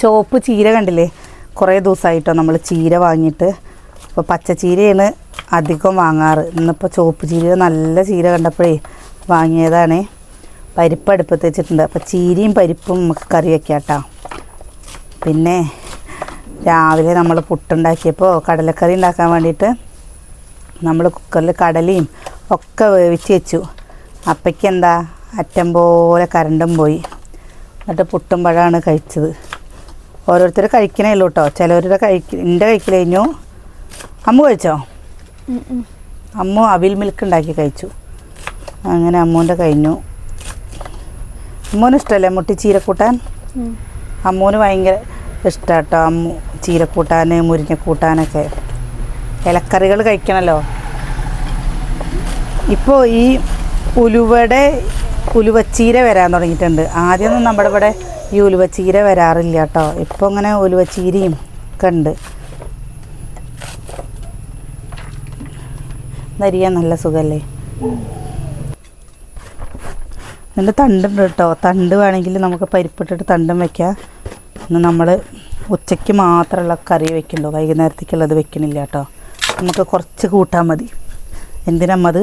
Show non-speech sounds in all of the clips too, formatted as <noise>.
ചുവപ്പ് ചീര കണ്ടില്ലേ? കുറേ ദിവസമായിട്ടോ നമ്മൾ ചീര വാങ്ങിയിട്ട്. അപ്പോൾ പച്ച ചീരയാണ് അധികം വാങ്ങാറ്. ഇന്നിപ്പോൾ ചുവപ്പ് ചീര നല്ല ചീര കണ്ടപ്പോഴേ വാങ്ങിയതാണ്. പരിപ്പ് അടുപ്പത്ത് വെച്ചിട്ടുണ്ട്. അപ്പോൾ ചീരയും പരിപ്പും നമുക്ക് കറി വെക്കാം കേട്ടോ പിന്നെ രാവിലെ നമ്മൾ പുട്ടുണ്ടാക്കിയപ്പോൾ കടലക്കറി ഉണ്ടാക്കാൻ വേണ്ടിയിട്ട് നമ്മൾ കുക്കറിൽ കടലയും ഒക്കെ വേവിച്ച് വെച്ചു. അപ്പയ്ക്ക് എന്താ? അറ്റം പോലെ കരണ്ടും പോയി. എന്നിട്ട് പുട്ടും പഴമാണ് കഴിച്ചത്. ഓരോരുത്തർ കഴിക്കണേ ഉള്ളൂ കേട്ടോ ചിലവരുടെ കഴിക്ക എന്റെ കഴിക്കൽ കഴിഞ്ഞു. അമ്മ കഴിച്ചോ? അമ്മ അവിൽ മിൽക്ക് ഉണ്ടാക്കി കഴിച്ചു. അങ്ങനെ അമ്മൂന്റെ കഴിഞ്ഞു. അമ്മൂന് ഇഷ്ടമല്ലേ മുട്ടി ചീരക്കൂട്ടാൻ? അമ്മൂന് ഭയങ്കര ഇഷ്ടാട്ടോ അമ്മു ചീരക്കൂട്ടാൻ മുരിങ്ങക്കൂട്ടാനൊക്കെ. ഇലക്കറികൾ കഴിക്കണമല്ലോ ഇപ്പോൾ ഈ ഉലുവയുടെ ഉലുവച്ചീര വരാൻ തുടങ്ങിയിട്ടുണ്ട്. ആദ്യമൊന്നും നമ്മുടെ ഇവിടെ ഈ ഉലുവച്ചീര വരാറില്ല കേട്ടോ. ഇപ്പോൾ ഇങ്ങനെ ഉലുവച്ചീരയും ഒക്കെ ഉണ്ട്. ധരിയാൻ നല്ല സുഖമല്ലേ ഇതിന്റെ തണ്ടുണ്ട് കേട്ടോ. തണ്ട് വേണമെങ്കിൽ നമുക്ക് പരിപ്പിട്ടിട്ട് തണ്ടും വയ്ക്കാം ഇന്ന് നമ്മൾ ഉച്ചയ്ക്ക് മാത്രമുള്ള കറി വെക്കുന്നുള്ളൂ വൈകുന്നേരത്തേക്കുള്ളത് വെക്കണില്ല കേട്ടോ. നമുക്ക് കുറച്ച് കൂട്ടാൽ മതി. എന്തിനമ്മത്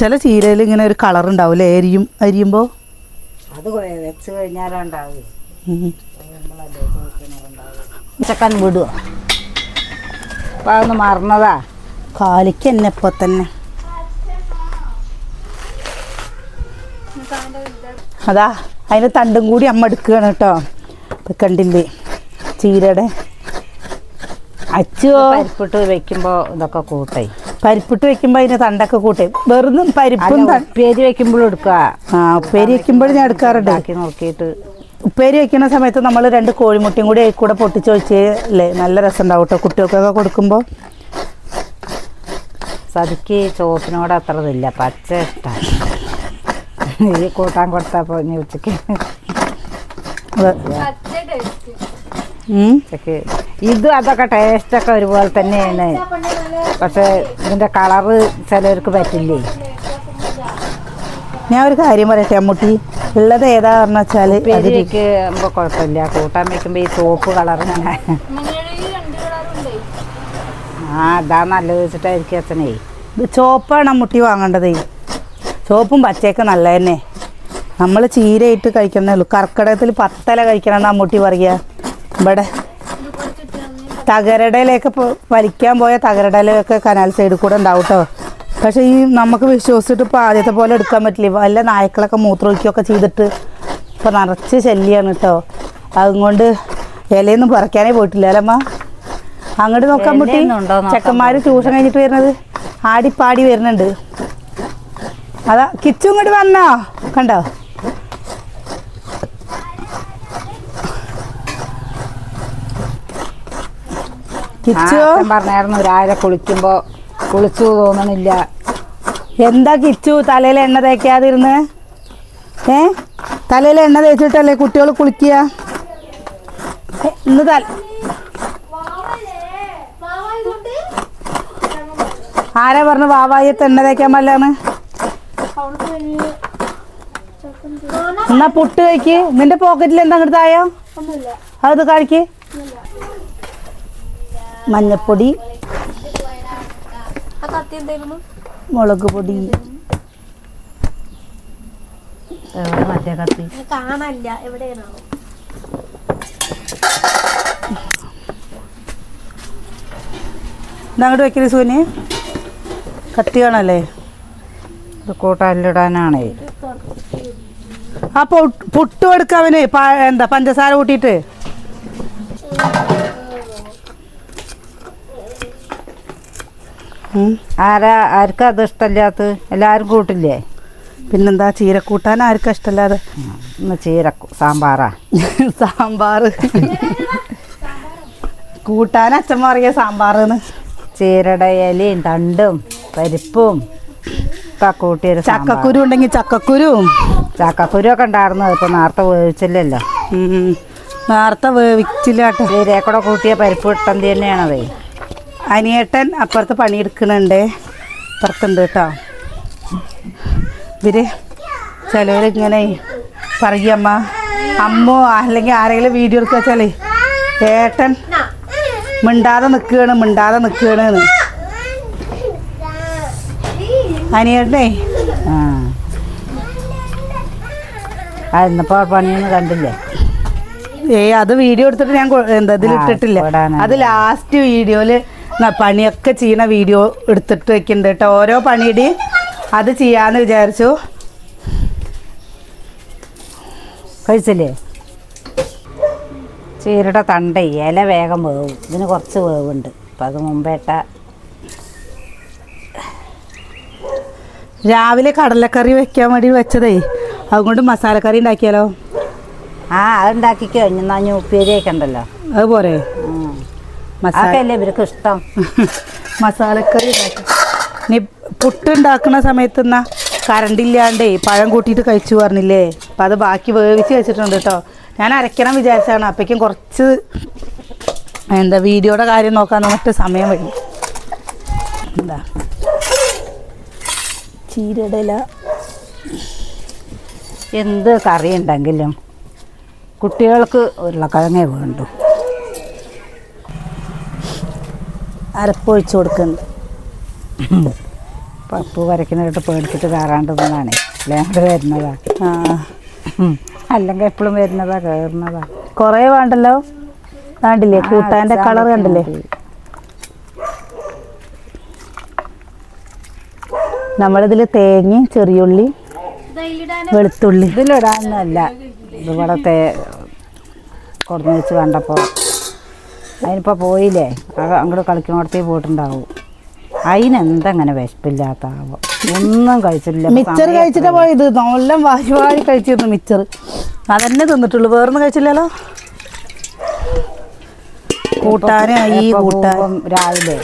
ചില ചീരയിൽ ഇങ്ങനെ ഒരു കളർ ഉണ്ടാവില്ലേ? അരിയും അരിയുമ്പോൾ അത് വെച്ച് കഴിഞ്ഞാലുണ്ടാവും. ചക്കൻ വിടുക അപ്പം അതൊന്ന് മറന്നതാ. കാലിക്ക് തന്നെ ഇപ്പൊ തന്നെ. അതാ അതിന് തണ്ടും കൂടി അമ്മ എടുക്കുകയാണ് കേട്ടോ. ഇപ്പം കണ്ടില്ലേ ചീരയുടെ. അച്ചോ. പരിപ്പിട്ട് വെക്കുമ്പോൾ ഇതൊക്കെ കൂട്ടായി. പരിപ്പിട്ട് വെക്കുമ്പോൾ അതിന് തണ്ടൊക്കെ കൂട്ടി. വെറുതെ പരിപ്പും ഉപ്പേരി വെക്കുമ്പോഴും എടുക്കുക ആ ഉപ്പേരി വെക്കുമ്പോഴും ഞാൻ എടുക്കാറുണ്ട്. ആക്കി നോക്കിയിട്ട്. ഉപ്പേരി വെക്കുന്ന സമയത്ത് നമ്മൾ രണ്ട് കോഴിമുട്ടയും കൂടി അതിൽ കൂടെ പൊട്ടിച്ച് വെച്ചേ നല്ല രസം ഉണ്ടാവും കേട്ടോ കുട്ടികൾക്കൊക്കെ കൊടുക്കുമ്പോൾ സതിക്ക് ചോപ്പിനോട് അത്ര ഇതില്ല. പച്ച ഇഷ്ടമാണ് ഈ കൂട്ടാൻ കൊടുത്തപ്പോൾ ഇനി ഉച്ചയ്ക്ക്. ഉച്ചയ്ക്ക് ഇതും അതൊക്കെ ടേസ്റ്റൊക്കെ ഒരുപോലെ തന്നെയാണ്. പക്ഷേ ഇതിന്റെ കളറ് ചിലർക്ക് പറ്റില്ലേ? ഞാൻ ഒരു കാര്യം പറയട്ടെ അമ്മൂട്ടി? ഉള്ളത് ഏതാ പറഞ്ഞു വെച്ചാൽ വെക്കുമ്പോൾ കുഴപ്പമില്ല. കൂട്ടാൻ വെക്കുമ്പോൾ ഈ സോപ്പ് കളർ ഇങ്ങനെ ആ അതാ നല്ലത് വെച്ചിട്ടായിരിക്കും അച്ഛനേ. ഇത് ചോപ്പാണ് അമ്മൂട്ടി വാങ്ങേണ്ടത്. ചോപ്പും പച്ചയൊക്കെ നല്ല തന്നെ നമ്മൾ ചീരയിട്ട് കഴിക്കുന്നേ ഉള്ളൂ കർക്കിടകത്തിൽ പത്തല കഴിക്കണം അമ്മൂട്ടി പറയുക ഇവിടെ തകരടയിലേക്ക് വലിക്കാൻ പോയ തകരടയിലൊക്കെ കനാൽ സൈഡിൽ കൂടെ ഉണ്ടാവും കേട്ടോ പക്ഷേ ഈ നമുക്ക് വിശ്വസിച്ചിട്ട് ഇപ്പോൾ ആദ്യത്തെ പോലെ എടുക്കാൻ പറ്റില്ല. വല്ല നായ്ക്കളൊക്കെ മൂത്രമൊഴിക്കുകയൊക്കെ ചെയ്തിട്ട് ഇപ്പോൾ നിറച്ച് ശല്യമാണ് കേട്ടോ അതുകൊണ്ട് ഇലയൊന്നും പറിക്കാനേ പോയിട്ടില്ല അല്ലമ്മ അങ്ങോട്ട് നോക്കാൻ പറ്റി ചെക്കന്മാർ ട്യൂഷൻ കഴിഞ്ഞിട്ട് വരുന്നത് ആടിപ്പാടി വരുന്നുണ്ട്. അതാ കിച്ചു ഇങ്ങോട്ട് വന്നോ? കണ്ടോ? കിച്ചു? പറഞ്ഞായിരുന്നു രാവിലെ കുളിക്കുമ്പോ കുളിച്ചു തോന്നണില്ല. എന്താ കിച്ചു തലയിൽ എണ്ണ തേക്കാതിരുന്ന്? ഏ? തലയിൽ എണ്ണ തേച്ചിട്ടല്ലേ കുട്ടികൾ കുളിക്കുക? ഇന്ന് ആരാ പറഞ്ഞു വാവായത്ത് എണ്ണ തേക്കാൻ പറ്റാന്ന് എന്നാ പുട്ട് കഴിക്ക്. നിന്റെ പോക്കറ്റിൽ എന്താ അങ്ങോട്ട് തായോ? അത് കഴിക്ക് മഞ്ഞപ്പൊടി മുളക് പൊടി. എവിടെ മറ്റേ കത്തി. എവിടെയാണോ? അങ്ങോട്ട് വെക്കൽ സൂനി കത്തി കാണല്ലേ? ഇത് കൂട്ടാനിലിടാനാണേ. ആ പൊട്ട് പുട്ട് കൊടുക്ക എന്താ പഞ്ചസാര കൂട്ടിയിട്ട്. ആരാ ആർക്കും അത് ഇഷ്ടമില്ലാത്ത എല്ലാവരും കൂട്ടില്ലേ? പിന്നെന്താ ചീരക്കൂട്ടാൻ ആർക്കും ഇഷ്ടമല്ലാതെ ഇന്ന് ചീര സാമ്പാറാ. <laughs> സാമ്പാർ കൂട്ടാൻ അച്ഛൻ പറയ സാമ്പാറെന്ന്. ചീരയുടെ ഇലയും തണ്ടും പരിപ്പും കൂട്ടിയ കൂട്ടിയൊരു ചക്കക്കുരു ഉണ്ടെങ്കിൽ ചക്കക്കുരും. ചക്കക്കുരു ഒക്കെ ഉണ്ടായിരുന്നു. അതിപ്പോൾ നേരത്തെ വേവിച്ചില്ലല്ലോ. നേരത്തെ വേവിച്ചില്ല കേട്ടോ ചീരയെ കൂടെ കൂട്ടിയ പരിപ്പ് ഇട്ടന്തി തന്നെയാണതേ. അനിയേട്ടൻ അപ്പുറത്ത് പണിയെടുക്കുന്നുണ്ട്. അപ്പുറത്തുണ്ട് കേട്ടോ. ഇവർ ചിലവരിങ്ങനെ പറയമ്മ അമ്മോ അല്ലെങ്കിൽ ആരെങ്കിലും വീഡിയോ എടുക്കുക വെച്ചാലേ ഏട്ടൻ മിണ്ടാതെ നിൽക്കുകയാണ് മിണ്ടാതെ നിൽക്കുകയാണ്. അനിയേട്ടനെ? ആ. എന്നപ്പോ പണിയൊന്നും കണ്ടില്ലേ? ഏ അത് വീഡിയോ എടുത്തിട്ട് ഞാൻ എന്താ ഇടാനാണ്. അത് ലാസ്റ്റ് വീഡിയോയിൽ പണിയൊക്കെ ചെയ്യണ വീഡിയോ എടുത്തിട്ട് വെക്കുന്നുണ്ട് കേട്ടോ. ഓരോ പണിയുടെ അത് ചെയ്യാന്ന് വിചാരിച്ചു. കഴിച്ചില്ലേ? ചീരയുടെ തണ്ട ഇല വേഗം വേവും. ഇതിന് കുറച്ച് വേവുണ്ട്. അപ്പം അത് മുമ്പേട്ട രാവിലെ കടലക്കറി വെക്കാൻ വേണ്ടി വെച്ചതേ. അതുകൊണ്ട് മസാലക്കറി ഉണ്ടാക്കിയാലോ? ആ അത് ഉണ്ടാക്കിക്കോ. ഇനി നാ ഉപ്പേരിയൊക്കെ ഉണ്ടല്ലോ അതുപോലെ ഉം. അതൊക്കെയല്ലേ ഇവർക്ക് ഇഷ്ടം? <laughs> മസാലക്കറി നീ പുട്ടുണ്ടാക്കുന്ന സമയത്ത് എന്നാ കറണ്ട് ഇല്ലാണ്ടേ പഴം കൂട്ടിയിട്ട് കഴിച്ചു പറഞ്ഞില്ലേ? അപ്പം അത് ബാക്കി വേവിച്ച് വെച്ചിട്ടുണ്ട് കേട്ടോ ഞാൻ അരയ്ക്കണം വിചാരിച്ചാണ്. അപ്പോഴേക്കും കുറച്ച് എന്താ വീഡിയോയുടെ കാര്യം നോക്കാൻ നമുക്ക് സമയം വഴി എന്താ? ചീരടല. എന്ത് കറി ഉണ്ടെങ്കിലും കുട്ടികൾക്ക് ഉരുളക്കിഴങ്ങേ വേണ്ടു. അരപ്പൊഴിച്ച് കൊടുക്കുന്നുണ്ട്. പപ്പു വരയ്ക്കുന്നിട്ട് പേടിച്ചിട്ട് കയറാണ്ട് നിന്നാണ് അല്ലാണ്ട് വരുന്നതാ. ആ. അല്ലെങ്കിൽ എപ്പോഴും വരുന്നതാ കയറുന്നതാ. കുറേ വേണ്ടല്ലോ? വേണ്ടില്ലേ കൂട്ടാന്റെ കളർ കണ്ടില്ലേ. നമ്മളിതിൽ തേങ്ങയും ചെറിയുള്ളി വെളുത്തുള്ളി. ഇതിലിടാനല്ല ഇതിവിടെ തേ കൊടുന്ന് വെച്ച് കണ്ടപ്പോൾ അതിനിപ്പോൾ പോയില്ലേ? അത് അങ്ങോട്ട് കളിക്കുന്നിടത്തേ പോയിട്ടുണ്ടാവും അതിനെന്തങ്ങനെ വിശപ്പില്ലാത്ത ആവോ ഒന്നും കഴിച്ചില്ല മിക്സർ മിച്ചർ കഴിച്ചിട്ടാ പോയത്? നല്ല വാരി വാരി കഴിച്ചിരുന്നു മിച്ചർ. അതന്നെ തിന്നിട്ടുള്ളൂ. വേറൊന്നും കഴിച്ചില്ലല്ലോ? കൂട്ടാനായി കൂട്ടാനും കൂട്ടാൻ രാവിലെ?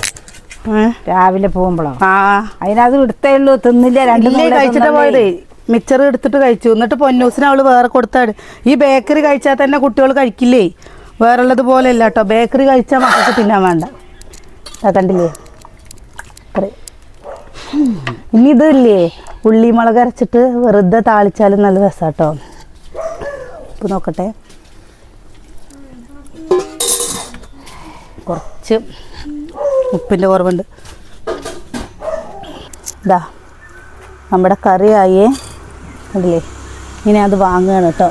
രാവിലെ പോകുമ്പോഴോ ആ. അതിനത് എടുത്തേ ഉള്ളൂ. തിന്നില്ല. രണ്ട് കഴിച്ചിട്ട്. പോയത്? മിച്ചർ എടുത്തിട്ട് കഴിച്ചു. എന്നിട്ട് പൊന്നൂസിന് അവൾ വേറെ കൊടുത്താണ് ഈ ബേക്കറി കഴിച്ചാൽ തന്നെ കുട്ടികൾ കഴിക്കില്ലേ? വേറെ ഉള്ളത് പോലെ അല്ല കേട്ടോ. ബേക്കറി കഴിച്ചാൽ മക്കൾക്ക് തിന്നാൻ വേണ്ട. കണ്ടില്ലേ. ഇനി ഇതില്ലേ? ഉള്ളി മുളക് അരച്ചിട്ട് വെറുതെ താളിച്ചാലും നല്ല രസാട്ടോ ഉപ്പ് നോക്കട്ടെ. കുറച്ച് ഉപ്പിന്റെ കുറവുണ്ട്. ഇതാ നമ്മുടെ കറിയായേ. കണ്ടില്ലേ? ഇനി അത് വാങ്ങുകയാണ് കേട്ടോ.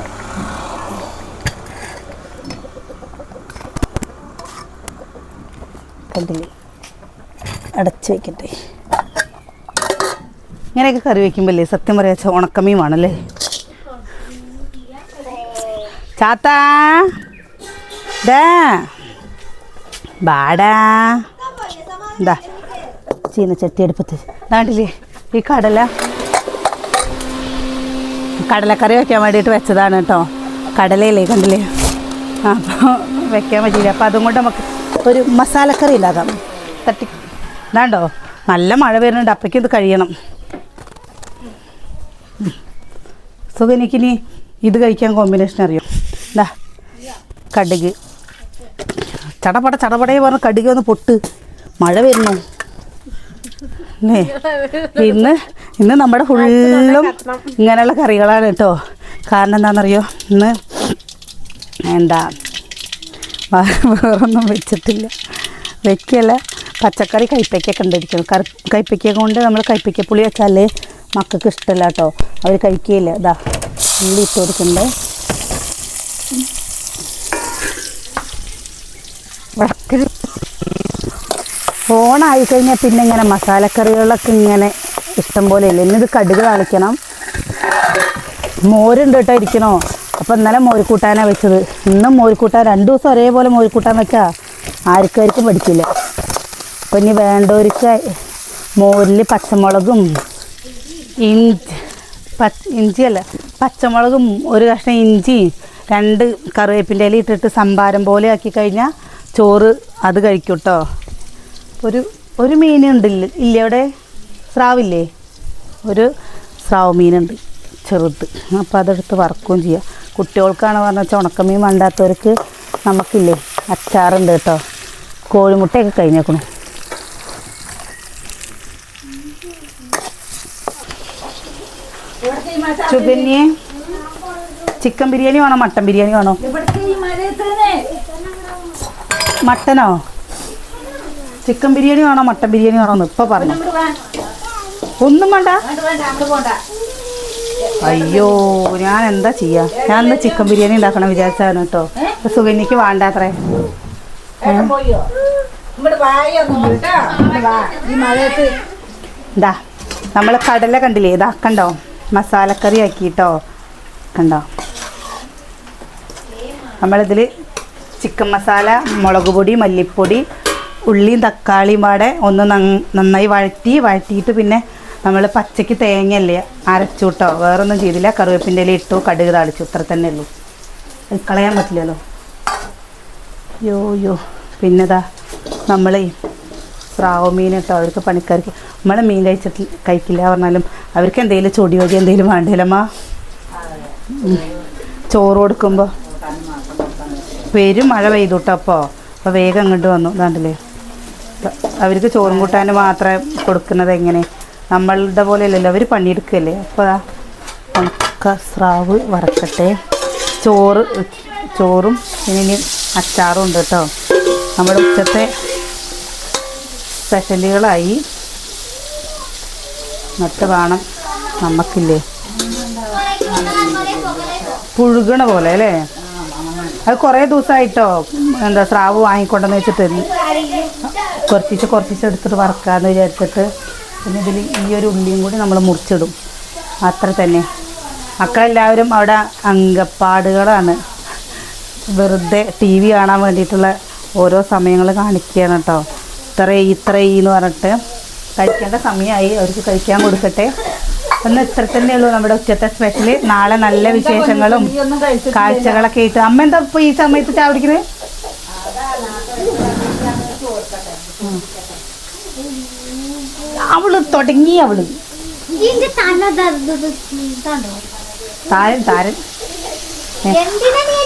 കണ്ടില്ലേ അടച്ച് വെക്കട്ടെ. ഇങ്ങനെയൊക്കെ കറി വെക്കുമ്പോഴല്ലേ സത്യം പറയാച്ച ഉണക്കമീൻ വേണമല്ലേ ചാത്താ. ബാടാ. എന്താ ചീനച്ചട്ടി അടുപ്പത്ത് നാട്ടില്ലേ ഈ കടല. കടലക്കറി വെക്കാൻ വേണ്ടിയിട്ട് വെച്ചതാണ് കേട്ടോ. കടലയില്ലേ കണ്ടില്ലേ? അപ്പോൾ വെക്കാൻ പറ്റിയില്ല. അപ്പോൾ അതും കൊണ്ട് നമുക്ക് ഒരു മസാലക്കറി ഇല്ലാതാണ് തട്ടി. ഇതാണ്ടോ? നല്ല മഴ വരുന്നുണ്ട്. അപ്പോഴേക്കും ഇത് കഴിയണം. സുഖം എനിക്കിനി ഇത് കഴിക്കാൻ കോമ്പിനേഷൻ അറിയോ? എന്താ കടുക്. ചടപട ചടപടയെ പറഞ്ഞ് കടുക് ഒന്ന് പൊട്ട്. മഴ വരുന്നു. ഇന്ന് ഇന്ന് നമ്മുടെ ഫുള്ളും ഇങ്ങനെയുള്ള കറികളാണ് കേട്ടോ. കാരണം എന്താണെന്നറിയോ? ഇന്ന് എന്താ വേറൊന്നും വെച്ചിട്ടില്ല. വെക്കല. പച്ചക്കറി കൈപ്പയ്ക്കൊക്കെ ഉണ്ടായിരിക്കും കറി കൈപ്പയ്ക്ക കൊണ്ട് നമ്മൾ കൈപ്പയ്ക്ക പുളി വെച്ചാലേ മക്കൾക്ക് ഇഷ്ടമല്ല കേട്ടോ അവർ കഴിക്കുകയില്ല ഇതാ ഉള്ളി ഇട്ട് കൊടുക്കുന്നുണ്ട് ഓണായി കഴിഞ്ഞാൽ പിന്നെ ഇങ്ങനെ മസാലക്കറികളൊക്കെ ഇങ്ങനെ ഇഷ്ടം പോലെ ഇല്ല? ഇന്നിത് കടുക് താളിക്കണം. മോരുണ്ട് കേട്ടോ ഇരിക്കണോ? അപ്പം ഇന്നലെ മോരിക്കൂട്ടാനാണ് വെച്ചത്. ഇന്നും മോരിക്കൂട്ടാൻ രണ്ട് ദിവസം ഒരേപോലെ മോരിക്കൂട്ടാൻ വെച്ചാൽ ആർക്കാർക്കും പഠിക്കില്ല അപ്പം ഇനി വേണ്ടവർക്ക് മോരിൽ പച്ചമുളകും ഇഞ്ചി പച്ച ഇഞ്ചിയല്ല പച്ചമുളകും ഒരു കഷ്ണം ഇഞ്ചി രണ്ട് കറിവേപ്പിന്റെ ഇല ഇട്ടിട്ട് സംഭാരം പോലെ ആക്കി കഴിഞ്ഞാൽ ചോറ് അത് കഴിക്കും കേട്ടോ ഒരു ഒരു മീനുണ്ട് ഇല്ല അവിടെ സ്രാവില്ലേ? ഒരു സ്രാവ് മീനുണ്ട് ചെറുത്. അപ്പോൾ അതെടുത്ത് വറക്കുകയും ചെയ്യാം. കുട്ടികൾക്കാണ് പറഞ്ഞ ചുണക്കമീൻ ഉണക്കമീൻ വേണ്ടാത്തവർക്ക് നമുക്കില്ലേ അച്ചാറുണ്ട് കേട്ടോ. കോഴിമുട്ടയൊക്കെ കഴിഞ്ഞേക്കണു. ചുഗന്യെ ചിക്കൻ ബിരിയാണി വേണോ? മട്ടൻ ബിരിയാണി വേണോ? മട്ടനോ? ചിക്കൻ ബിരിയാണി വേണോ? മട്ടൻ ബിരിയാണി വേണോ എന്ന് ഇപ്പൊ പറഞ്ഞു. ഒന്നും വേണ്ട. അയ്യോ ഞാൻ എന്താ ചെയ്യാ? ഞാൻ ഇന്ന് ചിക്കൻ ബിരിയാണി ഉണ്ടാക്കണം വിചാരിച്ചാണ് കേട്ടോ. സുഗന്യക്ക് വേണ്ടാത്രേ വേണ്ട അത്രേ. ഇതാ നമ്മൾ കടല കണ്ടില്ലേ? ഇതാ കണ്ടോ? മസാലക്കറി ആക്കിട്ടോ. കണ്ടോ? നമ്മളിതിൽ ചിക്കൻ മസാല മുളക് പൊടി മല്ലിപ്പൊടി ഉള്ളിയും തക്കാളിയും പാടെ ഒന്ന് നന്നായി വഴറ്റി വഴറ്റിയിട്ട് പിന്നെ നമ്മൾ പച്ചയ്ക്ക് തേങ്ങയല്ലേ അരച്ചു കേട്ടോ വേറൊന്നും ചെയ്തില്ല. കറിവേപ്പിന്റെ ഇല ഇട്ടു കടുക് താളിച്ചു. ഇത്ര തന്നെ ഉള്ളൂ. അത് കളയാൻ പറ്റില്ലല്ലോ. യോ യോ പിന്നെതാ നമ്മളെ സ്രാവ് മീൻ കേട്ടോ അവർക്ക് പണിക്കാർക്ക്. നമ്മളെ മീൻ കഴിച്ചിട്ട് കഴിക്കില്ല പറഞ്ഞാലും അവർക്ക് എന്തെങ്കിലും ചൊടി വഴി എന്തെങ്കിലും വേണ്ടേലമ്മ ചോറ് കൊടുക്കുമ്പോൾ പേരും മഴ പെയ്തു കേട്ടോ അപ്പോൾ അപ്പോൾ വേഗം അങ്ങോട്ട് വന്നു. കണ്ടില്ലേ അവർക്ക് ചോറും കൂട്ടാൻ മാത്രമേ കൊടുക്കുന്നത് എങ്ങനെ? നമ്മളുടെ പോലെ അല്ലല്ലോ അവർ പണിയെടുക്കല്ലേ അപ്പോൾ ഉണക്ക സ്രാവ് വറക്കട്ടെ. ചോറ് ചോറും ഇനി അച്ചാറും ഉണ്ട് കേട്ടോ. നമ്മുടെ ഉച്ചത്തെ സ്പെഷ്യലുകളായി മറ്റു കാണാം നമുക്കില്ലേ പുഴുകണ പോലെ അല്ലേ? അത് കുറേ ദിവസമായിട്ടോ എന്താ സ്രാവ് വാങ്ങിക്കൊണ്ടെന്ന് വെച്ചിട്ട്? കുറച്ചിച്ച് കുറച്ചിച്ച് എടുത്തിട്ട് വറക്കാന്ന് വിചാരിച്ചിട്ട് പിന്നെ ഇതിൽ ഈ ഒരു ഉള്ളിയും കൂടി നമ്മൾ മുറിച്ചിടും. അത്ര തന്നെ. മക്കളെല്ലാവരും അവിടെ അങ്കപ്പാടുകളാണ്. വെറുതെ ടി വി കാണാൻ വേണ്ടിയിട്ടുള്ള ഓരോ സമയങ്ങൾ കാണിക്കുകയാണ് കേട്ടോ. ഇത്ര ഇത്ര എന്ന് പറഞ്ഞിട്ട് കഴിക്കേണ്ട സമയമായി. അവർക്ക് കഴിക്കാൻ കൊടുക്കട്ടെ. ഒന്ന് ഇത്ര തന്നെ ഉള്ളൂ നമ്മുടെ ഉച്ചത്തെ സ്പെഷ്യൽ നാളെ നല്ല വിശേഷങ്ങളും. കാഴ്ചകളൊക്കെ ആയിട്ട് അമ്മ എന്താ ഇപ്പോൾ ഈ സമയത്ത് ചായ കുടിക്കുന്നത്? അവൾ തുടങ്ങി അവൾ. സുഗന്യയുടെ തല ദർദ് താരൻ താരൻ.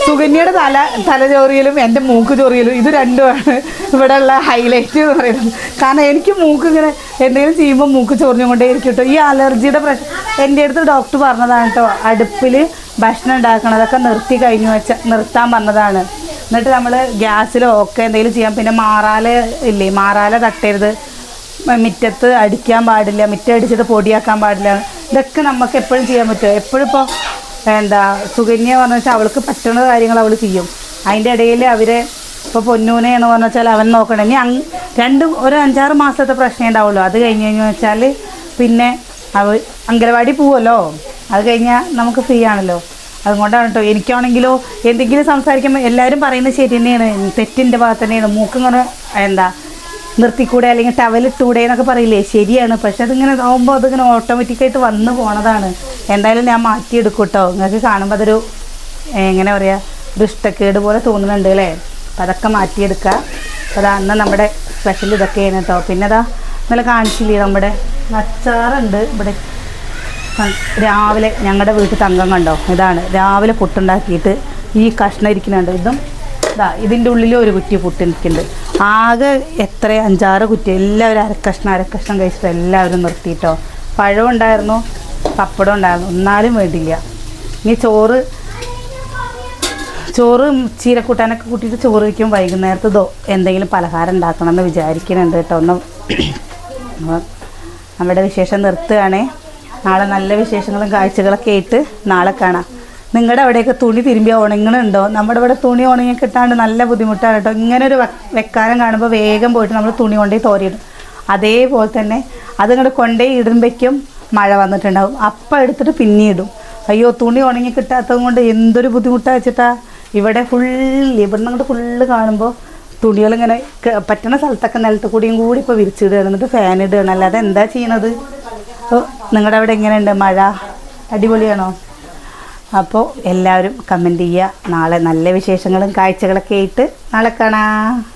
സുകന്യയുടെ തല തല ചൊറിയലും എന്റെ മൂക്ക് ചോറിയലും ഇത് രണ്ടുമാണ്. ഇവിടെ ഉള്ള ഹൈലൈറ്റ് എന്ന് പറയുന്നത്. കാരണം എനിക്ക് മൂക്ക് ഇങ്ങനെ എന്തെങ്കിലും ചെയ്യുമ്പോൾ മൂക്ക് ചൊറിഞ്ഞുകൊണ്ടേ ഇരിക്കും കേട്ടോ ഈ അലർജിയുടെ പ്രശ്നം എന്റെ അടുത്ത് ഡോക്ടർ പറഞ്ഞതാണ് കേട്ടോ അടുപ്പിൽ ഭക്ഷണം ഉണ്ടാക്കണതൊക്കെ നിർത്തി കഴിഞ്ഞു വെച്ച നിർത്താൻ പറഞ്ഞതാണ് എന്നിട്ട് നമ്മൾ ഗ്യാസിലോ ഒക്കെ എന്തെങ്കിലും ചെയ്യാം. പിന്നെ മാറാല ഇല്ലേ മാറാല തട്ടരുത്. മുറ്റത്ത് അടിക്കാൻ പാടില്ല മുറ്റം അടിച്ചിട്ട് പൊടിയാക്കാൻ പാടില്ല. ഇതൊക്കെ നമുക്ക് എപ്പോഴും ചെയ്യാൻ പറ്റുമോ എപ്പോഴും ഇപ്പോൾ എന്താ സുകന്യ പറഞ്ഞു വെച്ചാൽ അവൾക്ക് പറ്റുന്ന കാര്യങ്ങൾ അവൾ ചെയ്യും. അതിന്റെ ഇടയിൽ അവരെ ഇപ്പോൾ പൊന്നൂനെന്ന് പറഞ്ഞു വെച്ചാൽ അവൻ നോക്കണം. ഇനി അങ് രണ്ട് ഒരു അഞ്ചാറ് മാസത്തെ പ്രശ്നമേ ഉണ്ടാവുള്ളൂ. അത് കഴിഞ്ഞ് കഴിഞ്ഞു വെച്ചാൽ പിന്നെ അവ അങ്കലവാടി പോവുമല്ലോ അത് കഴിഞ്ഞാൽ നമുക്ക് ഫ്രീ ആണല്ലോ. അതുകൊണ്ടാണ് കേട്ടോ എനിക്കാണെങ്കിലോ എന്തെങ്കിലും സംസാരിക്കുമ്പോൾ എല്ലാവരും പറയുന്നത് ശരി തന്നെയാണ്. തെറ്റിന്റെ ഭാഗത്ത് തന്നെയാണ്. മൂക്കിങ്ങനെ എന്താ നിർത്തിക്കൂടെ അല്ലെങ്കിൽ ടവലിട്ടൂടെ എന്നൊക്കെ പറയില്ലേ? ശരിയാണ്. പക്ഷെ അതിങ്ങനെ ആകുമ്പോൾ അതിങ്ങനെ ഓട്ടോമാറ്റിക്കായിട്ട് വന്ന് പോണതാണ്. എന്തായാലും ഞാൻ മാറ്റിയെടുക്കും കേട്ടോ നിങ്ങൾക്ക് കാണുമ്പോൾ അതൊരു എങ്ങനെ പറയുക ഒരു ഇഷ്ടക്കേട് പോലെ തോന്നുന്നുണ്ട് അല്ലേ അപ്പം അതൊക്കെ മാറ്റിയെടുക്കുക അപ്പോൾ അതാ അന്ന് നമ്മുടെ സ്പെഷ്യൽ ഇതൊക്കെയാണ് കേട്ടോ പിന്നെ അതാ ഇന്നലെ കാണിച്ചില്ലേ നമ്മുടെ അച്ചാറുണ്ട്. ഇവിടെ രാവിലെ ഞങ്ങളുടെ വീട്ടിൽ തങ്കം കണ്ടോ? ഇതാണ്. രാവിലെ പുട്ടുണ്ടാക്കിയിട്ട് ഈ കഷ്ണം ഇരിക്കുന്നുണ്ട്. ഇതും ഇതാ ഇതിന്റെ ഉള്ളിൽ ഒരു കുറ്റി പുട്ടിരിക്കുന്നുണ്ട് ആകെ എത്ര അഞ്ചാറ് കുറ്റി എല്ലാവരും അരക്കഷ്ണം അരക്കഷ്ണം കഴിച്ചിട്ട് എല്ലാവരും നിർത്തിയിട്ടോ പഴം ഉണ്ടായിരുന്നു പപ്പടം ഉണ്ടായിരുന്നു ഒന്നാലും വേണ്ടില്ല. ഇനി ചോറ് ചോറ് ചീരക്കൂട്ടാനൊക്കെ കൂട്ടിയിട്ട് ചോറ് വയ്ക്കും വൈകുന്നേരത്ത് ദോ എന്തെങ്കിലും പലഹാരം ഉണ്ടാക്കണം എന്ന് വിചാരിക്കുന്നുണ്ട് കേട്ടോ. ഒന്ന് നമ്മുടെ വിശേഷം നിർത്തുകയാണേ. നാളെ നല്ല വിശേഷങ്ങളും കാഴ്ചകളൊക്കെ ആയിട്ട് നാളെ കാണാം. നിങ്ങളുടെ അവിടെയൊക്കെ തുണി തിരുമ്പി ഉണങ്ങണുണ്ടോ? നമ്മുടെ ഇവിടെ തുണി ഉണങ്ങി കിട്ടാണ്ട് നല്ല ബുദ്ധിമുട്ടാണ് കേട്ടോ. ഇങ്ങനെ ഒരു വെ- വെക്കാരം കാണുമ്പോൾ വേഗം പോയിട്ട് നമ്മൾ തുണി കൊണ്ടുപോയി തോരിയിടും. അതേപോലെ തന്നെ അതിങ്ങോട്ട് കൊണ്ടുപോയി ഇടുമ്പോഴേക്കും മഴ വന്നിട്ടുണ്ടാവും. അപ്പം എടുത്തിട്ട് പിന്നെ ഇടും. അയ്യോ തുണി ഉണങ്ങി കിട്ടാത്തത് കൊണ്ട് എന്തൊരു ബുദ്ധിമുട്ടാണ് വെച്ചിട്ടാ ഇവിടെ ഫുൾ ഇവിടെ അങ്ങോട്ട് ഫുള്ള് കാണുമ്പോൾ തുണികളിങ്ങനെ പറ്റുന്ന സ്ഥലത്തൊക്കെ നിലത്ത് കൂടിയും കൂടി ഇപ്പോൾ വിരിച്ചിടുകയാണ് എന്നിട്ട് ഫാൻ ഇടുകയാണ് അല്ലാതെ എന്താ ചെയ്യണത്? നിങ്ങളുടെ അവിടെ എങ്ങനെയുണ്ട് മഴ? അടിപൊളിയാണോ? അപ്പോൾ എല്ലാവരും കമന്റ് ചെയ്യുക. നാളെ നല്ല വിശേഷങ്ങളും കാഴ്ചകളൊക്കെ ആയിട്ട് നാളെ കാണാം.